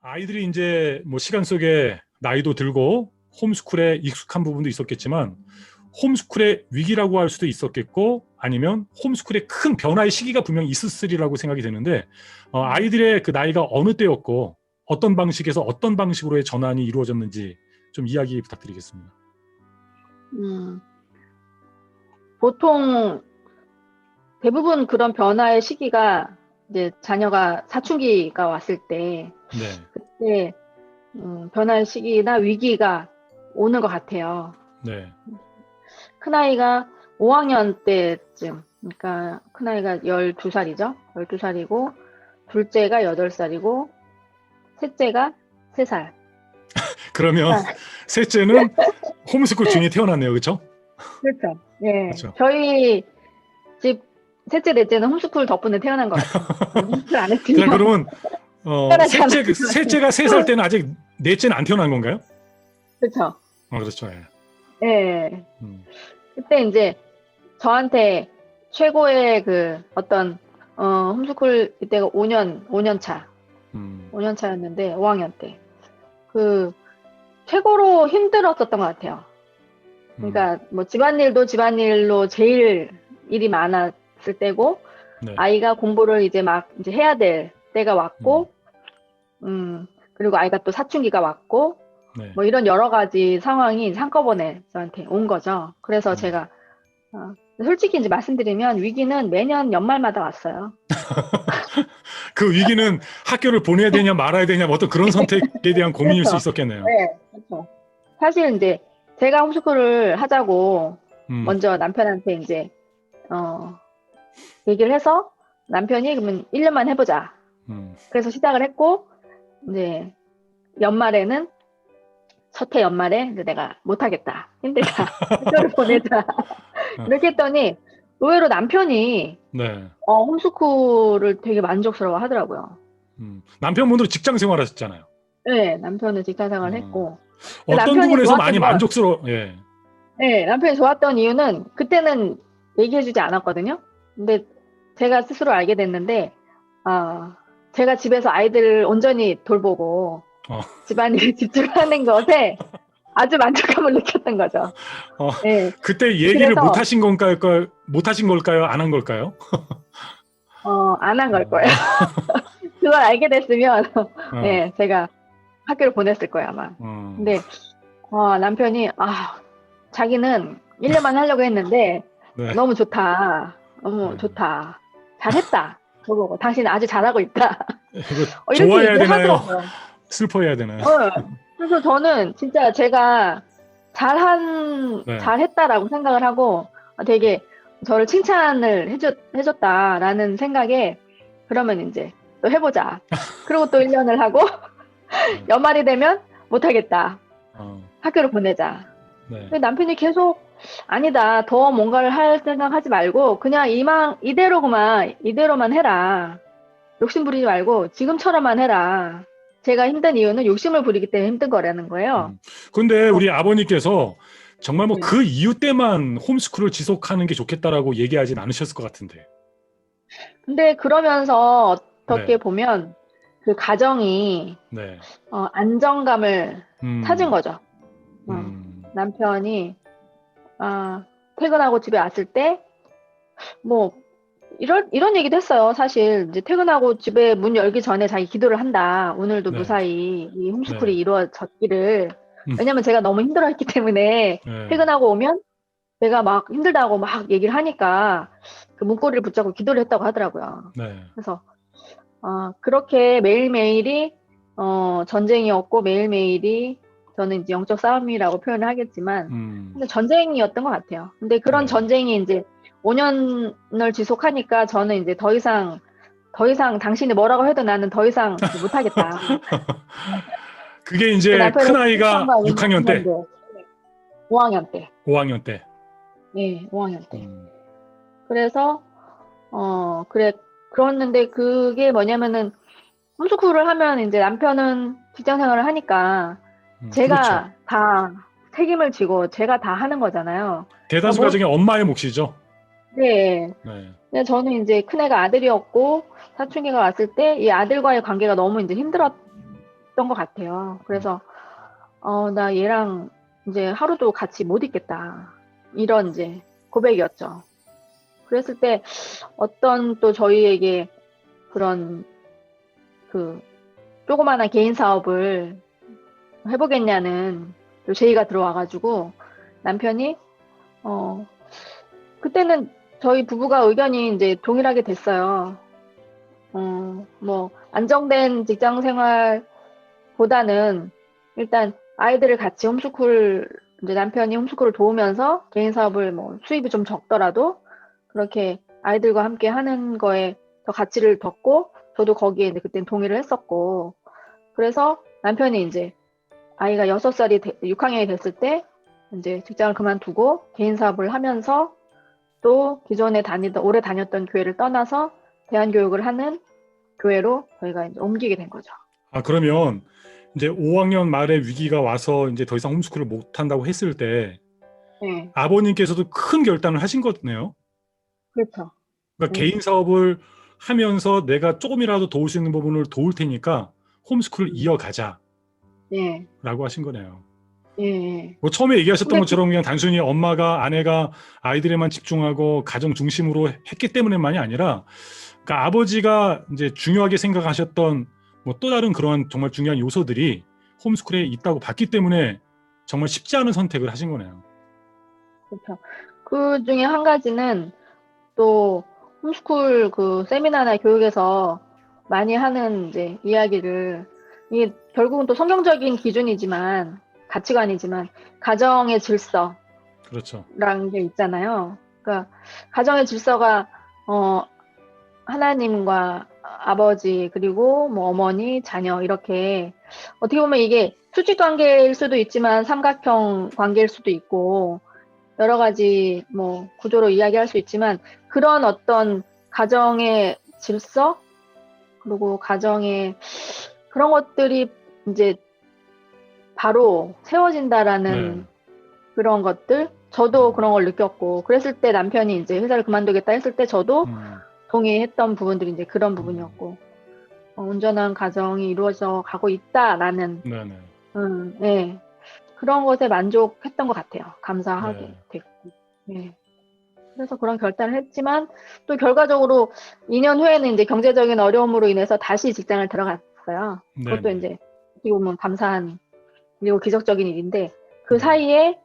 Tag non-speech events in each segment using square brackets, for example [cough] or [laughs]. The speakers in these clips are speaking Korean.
아이들이 이제 뭐 시간 속에 나이도 들고 홈스쿨에 익숙한 부분도 있었겠지만 홈스쿨의 위기라고 할 수도 있었겠고 아니면 홈스쿨의 큰 변화의 시기가 분명히 있었으리라고 생각이 되는데 어, 아이들의 그 나이가 어느 때였고 어떤 방식에서 어떤 방식으로의 전환이 이루어졌는지 좀 이야기 부탁드리겠습니다. 음, 보통 대부분 그런 변화의 시기가 이제 자녀가 사춘기가 왔을 때 네, 그때 음, 변화의 시기나 위기가 오는 것 같아요. 네, 큰 아이가 5학년 때쯤, 그러니까 큰 아이가 12살이죠. 12살이고, 둘째가 8살이고, 셋째가 3살. [laughs] 그러면 셋째는 홈스쿨 중에 태어났네요, 그렇죠? 그렇죠. 예. 그렇죠. 저희 집 셋째, 넷째는 홈스쿨 덕분에 태어난 것 같아요. [laughs] 홈스쿨 안 자. 그러면 어, 태어나지 셋째, 않았지만. 셋째가 세 살 때는 아직 넷째는 안 태어난 건가요? 그렇죠. 아, 그렇죠. 예. 예. 음, 그때 이제 저한테 최고의 그 어떤 어, 홈스쿨 이때가 5년, 5년 차, 음, 5년 차였는데 5학년 때. 그 최고로 힘들었었던 것 같아요. 음, 그러니까 뭐 집안일도 집안일로 제일 일이 많 았을 때고 네. 아이가 공부를 이제 막 이제 해야 될 때가 왔고 음 그리고 아이가 또 사춘기가 왔고 네. 뭐 이런 여러 가지 상황이 한꺼번에 저한테 온 거죠. 그래서 음. 제가 어, 솔직히 이제 말씀드리면 위기는 매년 연말마다 왔어요. [laughs] 그 위기는 학교를 보내야 되냐 말아야 되냐 뭐 어떤 그런 선택에 대한 고민일 수 그렇죠. 있었겠네요. 네, 그렇죠. 사실 이제 제가 홈스쿨을 하자고 음, 먼저 남편한테 이제 어 얘기를 해서 남편이 그러면 1년만 해보자. 음, 그래서 시작을 했고 이제 연말에는 첫해 연말에 이제 내가 못하겠다 힘들다 [laughs] 학교를 보내자 이렇게 했더니 의외로 남편이 네. 어, 홈스쿨을 되게 만족스러워 하더라고요. 음, 남편분으로 직장 생활하셨잖아요. 네, 남편은 직장 생활을 음. 했고 어떤 부분에서 많이 건- 만족스러워? 예. 네, 남편이 좋았던 이유는 그때는 얘기해주지 않았거든요. 근데 제가 스스로 알게 됐는데, 아, 제가 집에서 아이들을 온전히 돌보고 어. 집안일에 [laughs] 집중하는 것에 아주 만족감을 느꼈던 거죠. 어. 네, 그때 얘기를 못 하신 건가요? 못 하신 걸까요? 안 한 걸까요? [laughs] 어, 안 한 걸 거예요. [laughs] 그걸 알게 됐으면, 어, 네, 제가 학교를 보냈을 거예요, 아마. 어, 근데, 어, 남편이, 아, 자기는 1년만 하려고 했는데, 네. 너무 좋다. 너무 네. 좋다. 잘했다. 저보고 당신 아주 잘하고 있다. 이거 [laughs] 어, 이렇게 좋아해야 얘기를 되나요? 하더라고요. 슬퍼해야 되나요? 어, 그래서 저는 진짜 제가 잘한 네. 잘했다라고 생각을 하고 되게 저를 칭찬을 해줬 해줬다라는 생각에 그러면 이제 또 해보자. [laughs] 그리고 또 1년을 하고 연말이 되면 못하겠다. 어, 학교를 보내자. 네. 근데 남편이 계속 아니다. 더 뭔가를 할 생각하지 말고 그냥 이만 이대로 그만 이대로만 해라. 욕심 부리지 말고 지금처럼만 해라. 제가 힘든 이유는 욕심을 부리기 때문에 힘든 거라는 거예요. 음. 근데 우리 아버님께서 정말 뭐 네. 그 이유 때만 홈스쿨을 지속하는 게 좋겠다라고 얘기하진 않으셨을 것 같은데. 근데 그러면서 어떻게 네. 보면 그 가정이 네. 어, 안정감을 음, 찾은 거죠. 어, 음, 남편이 아, 퇴근하고 집에 왔을 때 뭐 이런 이런 얘기도 했어요. 사실 이제 퇴근하고 집에 문 열기 전에 자기 기도를 한다. 오늘도 네. 무사히 이 홈스쿨이 네. 이루어졌기를. 음. 왜냐면 제가 너무 힘들어 했기 때문에 네. 퇴근하고 오면 내가 막 힘들다고 막 얘기를 하니까 그 문고리를 붙잡고 기도를 했다고 하더라고요. 네. 그래서 어, 그렇게 매일매일이 어, 전쟁이었고 매일매일이 저는 이제 영적 싸움이라고 표현을 하겠지만 음, 근데 전쟁이었던 것 같아요. 근데 그런 네. 전쟁이 이제 5년을 지속하니까 저는 이제 더 이상 더 이상 당신이 뭐라고 해도 나는 더 이상 못하겠다. [laughs] 그게 이제 큰 아이가 6학년 때, 5학년 때. 5학년 때. 네, 5학년 때. 음, 그래서 어 그래 그랬는데 그게 뭐냐면은 홈스쿨을 하면 이제 남편은 직장 생활을 하니까 음, 제가 그렇죠. 다 책임을 지고 제가 다 하는 거잖아요. 대다수 뭐- 가정의 엄마의 몫이죠. 네. 네. 근데 저는 이제 큰애가 아들이었고 사춘기가 왔을 때 이 아들과의 관계가 너무 이제 힘들었던 것 같아요. 그래서 어, 나 얘랑 이제 하루도 같이 못 있겠다. 이런 이제 고백이었죠. 그랬을 때 어떤 또 저희에게 그런 그 조그마한 개인 사업을 해보겠냐는 또 제의가 들어와가지고 남편이 어 그때는 저희 부부가 의견이 이제 동일하게 됐어요. 어, 뭐 안정된 직장 생활보다는 일단 아이들을 같이 홈스쿨 이제 남편이 홈스쿨을 도우면서 개인 사업을 뭐 수입이 좀 적더라도 그렇게 아이들과 함께 하는 거에 더 가치를 뒀고 저도 거기에 그때는 동의를 했었고 그래서 남편이 이제 아이가 6살이 6학년이 됐을 때 이제 직장을 그만두고 개인 사업을 하면서 또 기존에 다니던 오래 다녔던 교회를 떠나서 대안 교육을 하는 교회로 저희가 이제 옮기게 된 거죠. 아 그러면 이제 5학년 말에 위기가 와서 이제 더 이상 홈스쿨을 못 한다고 했을 때 네, 아버님께서도 큰 결단을 하신 거네요. 그렇죠. 그러니까 음. 개인 사업을 하면서 내가 조금이라도 도울 수 있는 부분을 도울 테니까 홈스쿨을 이어가자 라고 예, 하신 거네요. 예, 예. 뭐 처음에 얘기하셨던 근데 것처럼 그냥 단순히 엄마가 아내가 아이들에만 집중하고 가정 중심으로 했기 때문에만이 아니라 그러니까 아버지가 이제 중요하게 생각하셨던 뭐 또 다른 그러한 정말 중요한 요소들이 홈스쿨에 있다고 봤기 때문에 정말 쉽지 않은 선택을 하신 거네요. 그렇죠. 그 중에 한 가지는 또 홈스쿨 그 세미나나 교육에서 많이 하는 이제 이야기를 이게 결국은 또 성경적인 기준이지만 가치관이지만 가정의 질서라는 그렇죠. 게 있잖아요. 그러니까 가정의 질서가 어 하나님과 아버지 그리고 뭐 어머니 자녀 이렇게 어떻게 보면 이게 수직 관계일 수도 있지만 삼각형 관계일 수도 있고 여러 가지 뭐 구조로 이야기할 수 있지만 그런 어떤 가정의 질서 그리고 가정의 그런 것들이 이제 바로 세워진다라는 네. 그런 것들 저도 그런 걸 느꼈고 그랬을 때 남편이 이제 회사를 그만두겠다 했을 때 저도 음, 동의했던 부분들이 이제 그런 부분이었고 어, 온전한 가정이 이루어져 가고 있다라는 네네. 음, 네. 그런 것에 만족했던 것 같아요. 감사하게 네. 됐고. 네. 그래서 그런 결단을 했지만 또 결과적으로 2년 후에는 이제 경제적인 어려움으로 인해서 다시 직장을 들어갔어요. 그것도 네네. 이제 어떻게 보면 감사한 그리고 기적적인 일인데 그 네. 사이에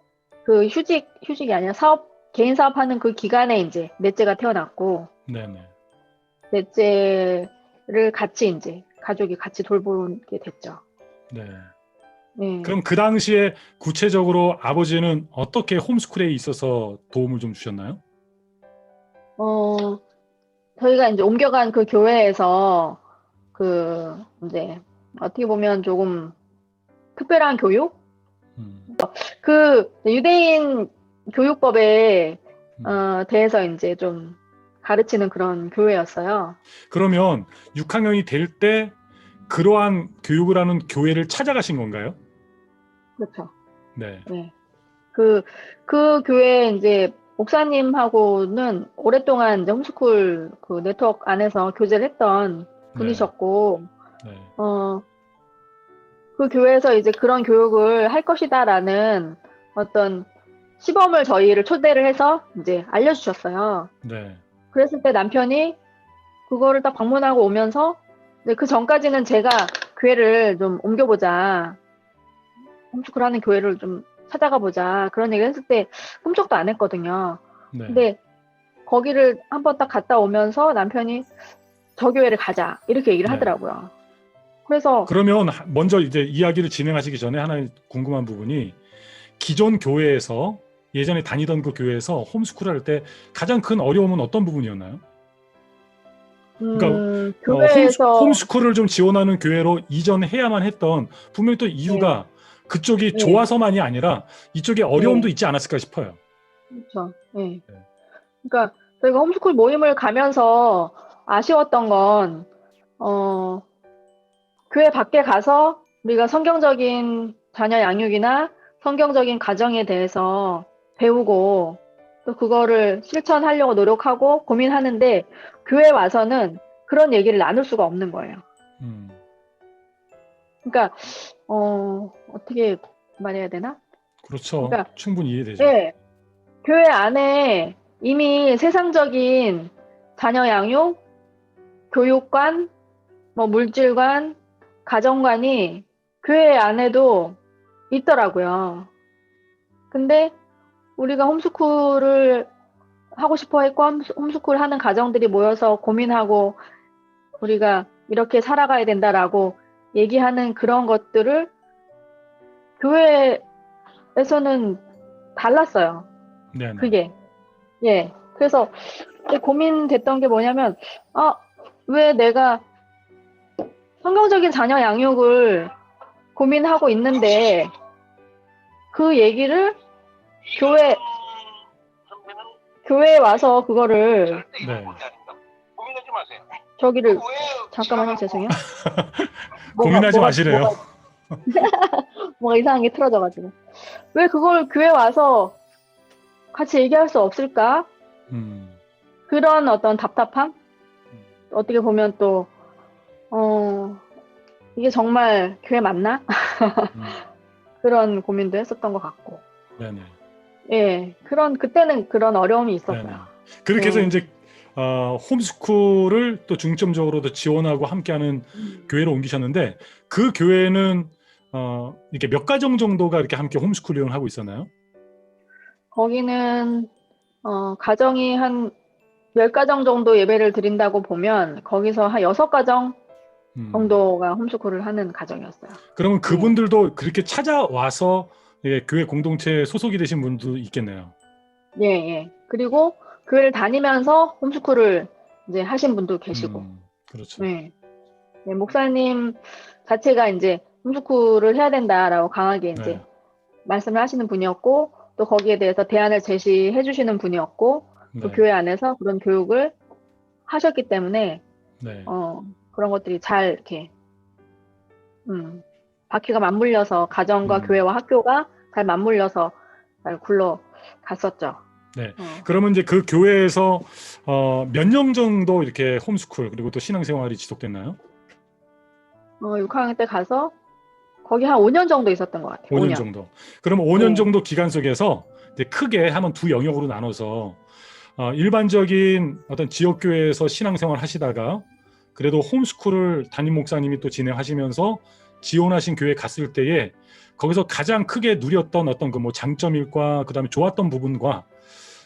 그 휴직 휴직이 아니라 사업 개인 사업하는 그 기간에 이제 넷째가 태어났고 네네. 넷째를 같이 이제 가족이 같이 돌보게 됐죠. 네. 네. 그럼 그 당시에 구체적으로 아버지는 어떻게 홈스쿨에 있어서 도움을 좀 주셨나요? 어, 저희가 이제 옮겨간 그 교회에서 그 이제 어떻게 보면 조금 특별한 교육? 음, 그 유대인 교육법에 음. 어, 대해서 이제 좀 가르치는 그런 교회였어요. 그러면 6학년이 될 때 그러한 교육을 하는 교회를 찾아가신 건가요? 그렇죠. 네. 네. 그, 그 교회 이제 목사님하고는 오랫동안 이제 홈스쿨 그 네트워크 안에서 교제를 했던 분이셨고, 네. 어, 그 교회에서 이제 그런 교육을 할 것이다라는 어떤 시범을 저희를 초대를 해서 이제 알려주셨어요. 네. 그랬을 때 남편이 그거를 딱 방문하고 오면서 그 전까지는 제가 교회를 좀 옮겨보자. 홈스쿨 하는 교회를 좀 찾아가 보자. 그런 얘기를 했을 때 꿈쩍도 안 했거든요. 네. 근데 거기를 한번 딱 갔다 오면서 남편이 저 교회를 가자. 이렇게 얘기를 네. 하더라고요. 그래서 그러면 하- 먼저 이제 이야기를 진행하시기 전에 하나 궁금한 부분이 기존 교회에서 예전에 다니던 그 교회에서 홈스쿨 할 때 가장 큰 어려움은 어떤 부분이었나요? 그러니까, 음, 어, 교회에서 홈스, 홈스쿨을 좀 지원하는 교회로 이전해야만 했던 분명히 또 이유가 그쪽이 네. 좋아서만이 아니라 이쪽에 어려움도 있지 않았을까 싶어요. 그렇죠. 네. 네. 그러니까 저희가 홈스쿨 모임을 가면서 아쉬웠던 건 어, 교회 밖에 가서 우리가 성경적인 자녀 양육이나 성경적인 가정에 대해서 배우고 또 그거를 실천하려고 노력하고 고민하는데 교회 와서는 그런 얘기를 나눌 수가 없는 거예요. 음, 그러니까 어 어떻게 말해야 되나? 그렇죠. 그러니까- 충분히 이해되죠. 네. 교회 안에 이미 세상적인 자녀 양육, 교육관, 뭐 물질관, 가정관이 교회 안에도 있더라고요. 근데 우리가 홈스쿨을 하고 싶어 했고 홈스- 홈스쿨 하는 가정들이 모여서 고민하고 우리가 이렇게 살아가야 된다라고 얘기하는 그런 것들을 교회에서는 달랐어요. 네. 네. 그게. 예. 그래서 고민됐던 게 뭐냐면, 아, 왜 내가 성경적인 자녀 양육을 고민하고 있는데, 그 얘기를 교회, 교회에 와서 그거를, 네. 고민하지 마세요. 저기를, 왜 잠깐만요, 죄송해요. 뭐가- [laughs] 고민하지 뭐가- 마시래요. 뭐가, 뭐가 [laughs] 이상한 게 틀어져가지고. 왜 그걸 교회 와서 같이 얘기할 수 없을까? 음. 그런 어떤 답답함? 음. 어떻게 보면 또, 어, 이게 정말 교회 맞나? 음. [laughs] 그런 고민도 했었던 것 같고. 네네. 예, 그런, 그때는 그런 어려움이 네네. 있었어요. 그렇게 해서 네. 이제 어, 홈스쿨을 또 중점적으로도 지원하고 함께하는 교회로 옮기셨는데 그 교회는 어, 이렇게 몇 가정 정도가 이렇게 함께 홈스쿨 운영을 하고 있었나요? 거기는, 어, 가정이 한 10가정 정도 예배를 드린다고 보면, 거기서 한 6가정 음. 정도가 홈스쿨을 하는 가정이었어요. 그러면 그분들도 그렇게 찾아와서 예, 교회 공동체에 소속이 되신 분도 있겠네요. 예, 예. 그리고 교회를 다니면서 홈스쿨을 이제 하신 분도 계시고. 음, 그렇죠. 네. 네, 목사님 자체가 이제 홈스쿨을 해야 된다라고 강하게 이제 네. 말씀을 하시는 분이었고, 또 거기에 대해서 대안을 제시해 주시는 분이었고, 또 네. 교회 안에서 그런 교육을 하셨기 때문에, 네. 어, 그런 것들이 잘 이렇게, 음, 바퀴가 맞물려서 가정과 음. 교회와 학교가 잘 맞물려서 잘 굴러 갔었죠. 네. 어. 그러면 이제 그 교회에서 어, 몇 년 정도 이렇게 홈스쿨 그리고 또 신앙생활이 지속됐나요? 어, 6학년 때 가서 거기 한 5년 정도 있었던 것 같아요. 5년, 5년. 정도. 그러면 5년 네. 정도 기간 속에서 크게 한번 두 영역으로 나눠서 어, 일반적인 어떤 지역 교회에서 신앙생활 하시다가 그래도 홈스쿨을 담임 목사님이 또 진행하시면서 지원하신 교회 갔을 때에 거기서 가장 크게 누렸던 어떤 그 뭐 장점일과 그다음에 좋았던 부분과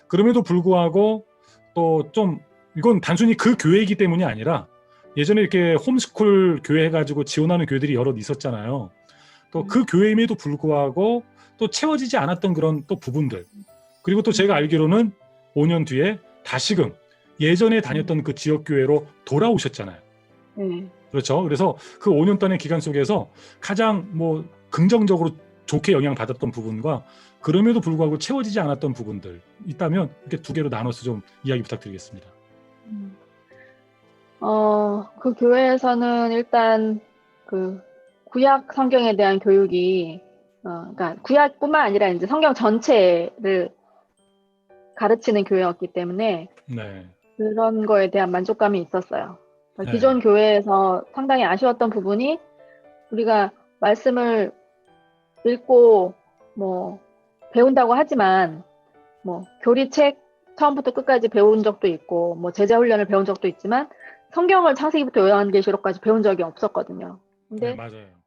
그럼에도 불구하고 또 좀 이건 단순히 그 교회이기 때문이 아니라 예전에 이렇게 홈스쿨 교회 해가지고 지원하는 교회들이 여러 있었잖아요. 또 그 교회임에도 불구하고 또 채워지지 않았던 그런 또 부분들 그리고 또 제가 알기로는 5년 뒤에 다시금 예전에 다녔던 그 지역 교회로 돌아오셨잖아요. 네. 그렇죠. 그래서 그 5년 동안의 기간 속에서 가장 뭐 긍정적으로 좋게 영향 받았던 부분과 그럼에도 불구하고 채워지지 않았던 부분들 있다면 이렇게 두 개로 나눠서 좀 이야기 부탁드리겠습니다. 음. 어, 그 교회에서는 일단 그 구약 성경에 대한 교육이 어, 그러니까 구약뿐만 아니라 이제 성경 전체를 가르치는 교회였기 때문에 네. 그런 거에 대한 만족감이 있었어요. 네. 기존 교회에서 상당히 아쉬웠던 부분이 우리가 말씀을 읽고 뭐 배운다고 하지만 뭐 교리책 처음부터 끝까지 배운 적도 있고 뭐 제자 훈련을 배운 적도 있지만 성경을 창세기부터 요한계시록까지 배운 적이 없었거든요. 네, 근데 맞아요.